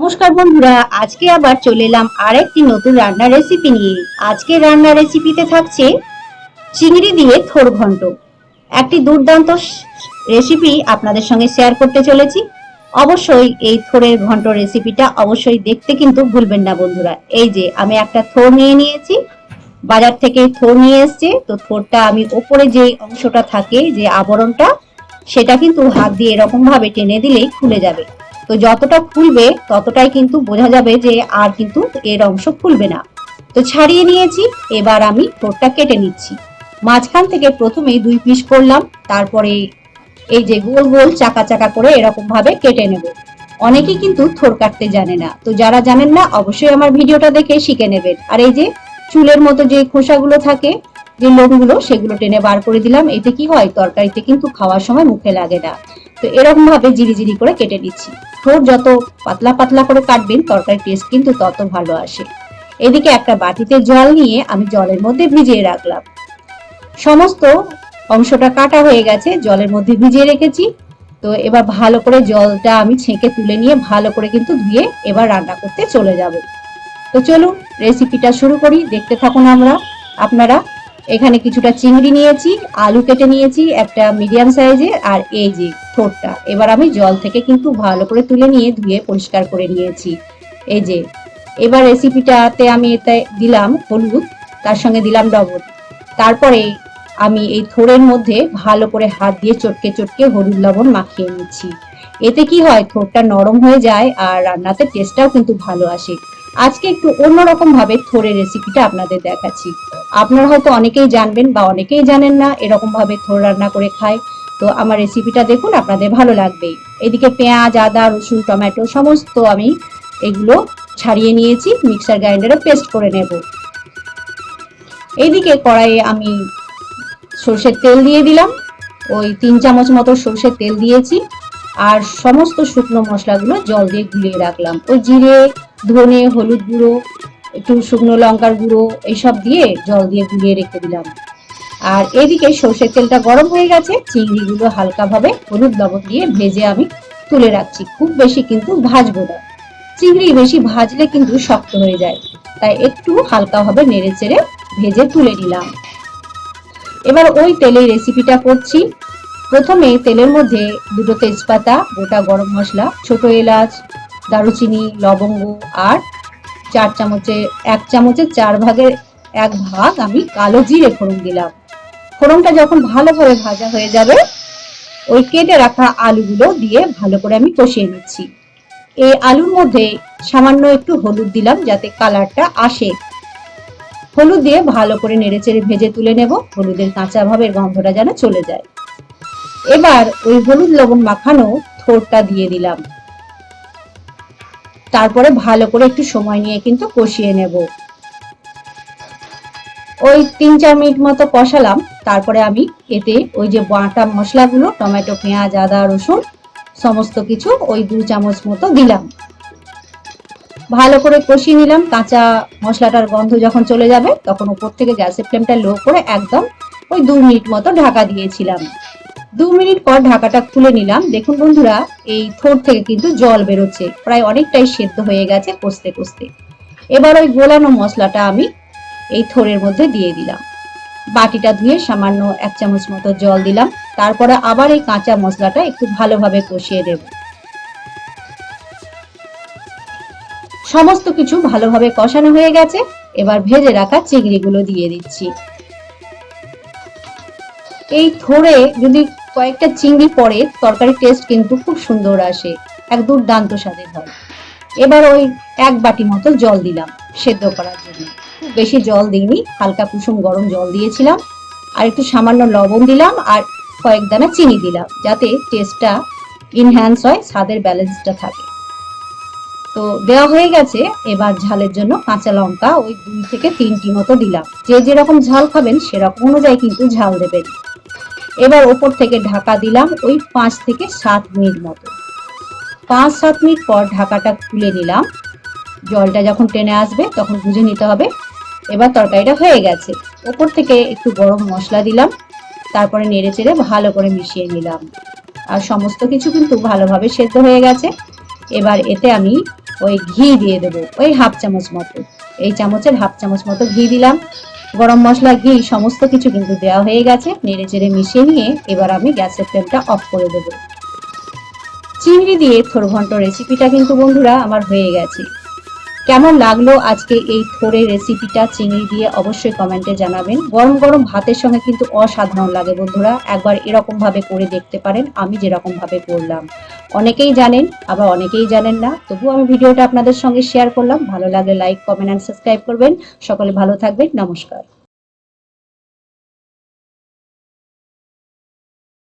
নমস্কার বন্ধুরা, আজকে আবার চলে এলাম আরেকটি নতুন রান্নার রেসিপি নিয়ে। আজকে রান্নার রেসিপিতে থাকছে চিংড়ি দিয়ে থোর ঘন্ট একটি দুর্দান্ত রেসিপি আপনাদের সঙ্গে শেয়ার করতে চলেছি। অবশ্যই এই থোরের ঘন্ট রেসিপিটা অবশ্যই দেখতে কিন্তু ভুলবেন না বন্ধুরা। এই যে, আমি একটা থোর নিয়ে নিয়েছি। বাজার থেকে থোর নিয়ে এসছে। তো থোরটা আমি ওপরে যে অংশটা থাকে, যে আবরণটা, সেটা কিন্তু হাত দিয়ে এরকম ভাবে টেনে দিলেই খুলে যাবে। তো যতটা খুলবে ততটাই কিন্তু বোঝা যাবে যে আর কিন্তু এর অংশ খুলবে না। তো ছাড়িয়ে নিয়েছি, এবার আমি ঠোঁটটা কেটে নিচ্ছি। মাঝখান থেকে প্রথমেই দুই পিস করলাম, তারপরে এই যে গোল গোল চাকা চাকা করে এরকম ভাবে কেটে নেব। অনেকেই কিন্তু থোর কাটতে জানে না, তো যারা জানেন না, অবশ্যই আমার ভিডিওটা দেখে শিখে নেবেন। আর এই যে চুলের মতো যে খোসাগুলো থাকে, যে লোমগুলো, সেগুলো টেনে বার করে দিলাম। এতে কি হয়? তরকারিতে কিন্তু খাওয়ার সময় মুখে লাগে না। তো এরকম ভাবে জিরি করে কেটে নিচ্ছি। ঠোঁট যত পাতলা পাতলা করে কাটবেন তরকারির টেস্ট কিন্তু তত ভালো আসে। এদিকে একটা বাটিতে জল নিয়ে আমি জলের মধ্যে ভিজিয়ে রাখলাম। সমস্ত অংশটা কাটা হয়ে গেছে, জলের মধ্যে ভিজিয়ে রেখেছি। তো এবার ভালো করে জলটা আমি ছেঁকে তুলে নিয়ে ভালো করে কিন্তু ধুয়ে এবার রান্না করতে চলে যাব। তো চলুন রেসিপিটা শুরু করি, দেখতে থাকুন আমরা। আপনারা এখানে কিছুটা চিংড়ি নিয়েছি, আলু কেটে নিয়েছি, একটা মিডিয়াম সাইজের আর এই যে ঠোঁটটা। এবার আমি জল থেকে কিন্তু ভালো করে তুলে নিয়ে ধুয়ে পরিষ্কার করে নিয়েছি। এই যে, এবার রেসিপিটাতে আমি এতে দিলাম হলুদ, তার সঙ্গে দিলাম লবণ। তারপরে আমি এই থোড়ের মধ্যে ভালো করে হাত দিয়ে চটকে চটকে হলুদ লবণ মাখিয়ে নিচ্ছি। এতে কি হয় থোড়টা নরম হয়ে যায় আর রান্নাতে টেস্টটাও কিন্তু ভালো আসে। আজকে একটু অন্যরকম ভাবে থোড়ের রেসিপিটা আপনাদের দেখাচ্ছি। আপনারা হয়তো অনেকেই জানবেন বা অনেকেই জানেন না এরকম ভাবে থোর রান্না করে খায়। তো আমার রেসিপিটা দেখুন, আপনাদের ভালো লাগবেই এদিকে পেঁয়াজ, আদা, রসুন, টমেটো, সমস্ত আমি এগুলো ছাড়িয়ে নিয়েছি মিক্সার গ্রাইন্ডারে পেস্ট করে নেব। এইদিকে কড়াইয়ে আমি সর্ষের তেল দিয়ে দিলাম। ওই তিন চামচ মতো সর্ষের তেল দিয়েছি। আর সমস্ত শুকনো মশলাগুলো জল দিয়ে গুলিয়ে রাখলাম। ওই জিরে ধনে, হলুদ গুঁড়ো, একটু শুকনো লঙ্কার গুঁড়ো, এইসব দিয়ে জল দিয়ে গুলিয়ে রেখে দিলাম। আর এদিকে সর্ষের তেলটা গরম হয়ে গেছে, চিংড়িগুলো হালকাভাবে হলুদ লবণ দিয়ে ভেজে আমি তুলে রাখছি। খুব বেশি কিন্তু ভাজবো না। চিংড়ি বেশি ভাজলে কিন্তু শক্ত হয়ে যায়। তাই একটু হালকাভাবে নেড়ে চেড়ে ভেজে তুলে নিলাম। এবার ওই তেলে রেসিপিটা করছি। প্রথমে তেলের মধ্যে দুটো তেজপাতা, গোটা গরম মশলা, ছোট এলাচ দারুচিনি, লবঙ্গ আর চার চামচে, এক চামচের চার ভাগের এক ভাগ আমি কালো জিরে ফোড়ন দিলাম। ফোড়নটা যখন ভালোভাবে ভাজা হয়ে যাবে, ওই কেটে রাখা আলুগুলো দিয়ে ভালো করে আমি কষিয়ে নিচ্ছি। এই আলুর মধ্যে সামান্য একটু হলুদ দিলাম যাতে কালারটা আসে। হলুদ দিয়ে ভালো করে নেড়েচেড়ে ভেজে তুলে নেব, হলুদের কাঁচা ভাবের গন্ধটা যেন চলে যায়। এবার ওই হলুদ লবণ মাখানো থোরটা দিয়ে দিলাম। তারপরে ভালো করে একটু সময় নিয়ে কিন্তু কষিয়ে নেব। ওই তিন চার মিনিট মতো কষালাম, তারপরে আমি এতে ওই যে বাটা মশলাগুলো, টমেটো, পেঁয়াজ, আদা, রসুন, সমস্ত কিছু ওই দু চামচ মতো দিলাম। ভালো করে কষিয়ে নিলাম, কাঁচা মশলাটার গন্ধ যখন চলে যাবে, তখন উপর থেকে গ্যাসের ফ্লেমটা লো করে একদম ওই দু মিনিট মতো ঢাকা দিয়েছিলাম। দু মিনিট পর ঢাকাটা খুলে নিলাম। দেখুন বন্ধুরা, এই থোর থেকে কিন্তু জল বেরোচ্ছে। প্রায় অনেকটাই সেদ্ধ হয়ে গেছে কষতে কষতে। এবার ওই গোলানো মশলাটা আমি এই থোরের মধ্যে দিয়ে দিলাম। বাটিটা ধুয়ে সামান্য এক চামচ মতো জল দিলাম। তারপরে আবার এই কাঁচা মশলাটা একটু ভালোভাবে কষিয়ে দেব। সমস্ত কিছু ভালোভাবে কষানো হয়ে গেছে। এবার ভেজে রাখা চিংড়িগুলো দিয়ে দিচ্ছি। এই থোড়ে যদি কয়েকটা চিংড়ি পরে তরকারি টেস্ট কিন্তু খুব সুন্দর আসে, এক দুর্দান্ত স্বাদের হয়। এবার ওই এক বাটি মতো জল দিলাম সেদ্ধ করার জন্য। বেশি জল দিইনি, হালকা কুসুম গরম জল দিয়েছিলাম, আর একটু সামান্য লবণ দিলাম আর কয়েক দানা চিনি দিলাম, যাতে টেস্টটা ইনহ্যান্স হয়, স্বাদের ব্যালেন্সটা থাকে। তো দেওয়া হয়ে গেছে, এবার ঝালের জন্য কাঁচা লঙ্কা ওই দুই থেকে তিনটি মতো দিলাম। যে যেরকম ঝাল খাবেন সেরকম অনুযায়ী কিন্তু ঝাল দেবেন। এবার ওপর থেকে ঢাকা দিলাম ওই পাঁচ থেকে সাত মিনিট মতো। পাঁচ, সাত মিনিট পর ঢাকাটা খুলে নিলাম। জলটা যখন টেনে আসবে তখন বুঝে নিতে হবে। এবার তরকারিটা হয়ে গেছে। ওপর থেকে একটু গরম মশলা দিলাম। তারপরে নেড়ে চেড়ে ভালো করে মিশিয়ে নিলাম। আর সমস্ত কিছু কিন্তু ভালোভাবে সেদ্ধ হয়ে গেছে। এবার এতে আমি ওই ঘি দিয়ে দেবো, ওই হাফ চামচ মতো। এই চামচের হাফ চামচ মতো ঘি দিলাম। গরম মশলা, ঘি, সমস্ত কিছু কিন্তু দেওয়া হয়ে গেছে। নেড়ে চেড়ে মিশিয়ে নিয়ে এবার আমি গ্যাসের ফ্লেমটা অফ করে দেবো। চিংড়ি দিয়ে থোর ঘন্ট রেসিপিটা কিন্তু বন্ধুরা আমার হয়ে গেছে। কেমন লাগল আজকে এই থোড়ের রেসিপিটা চিংড়ি দিয়ে অবশ্যই কমেন্টে জানাবেন। গরম গরম ভাতের সঙ্গে কিন্তু অসাধারণ লাগে বন্ধুরা। একবার এরকমভাবে করে দেখতে পারেন, আমি যেরকমভাবে করলাম। অনেকেই জানেন, আবার অনেকেই জানেন না। তবু আমি ভিডিওটা আপনাদের সঙ্গে শেয়ার করলাম। ভালো লাগলে লাইক কমেন্ট অ্যান্ড সাবস্ক্রাইব করবেন। সকলে ভালো থাকবেন। নমস্কার।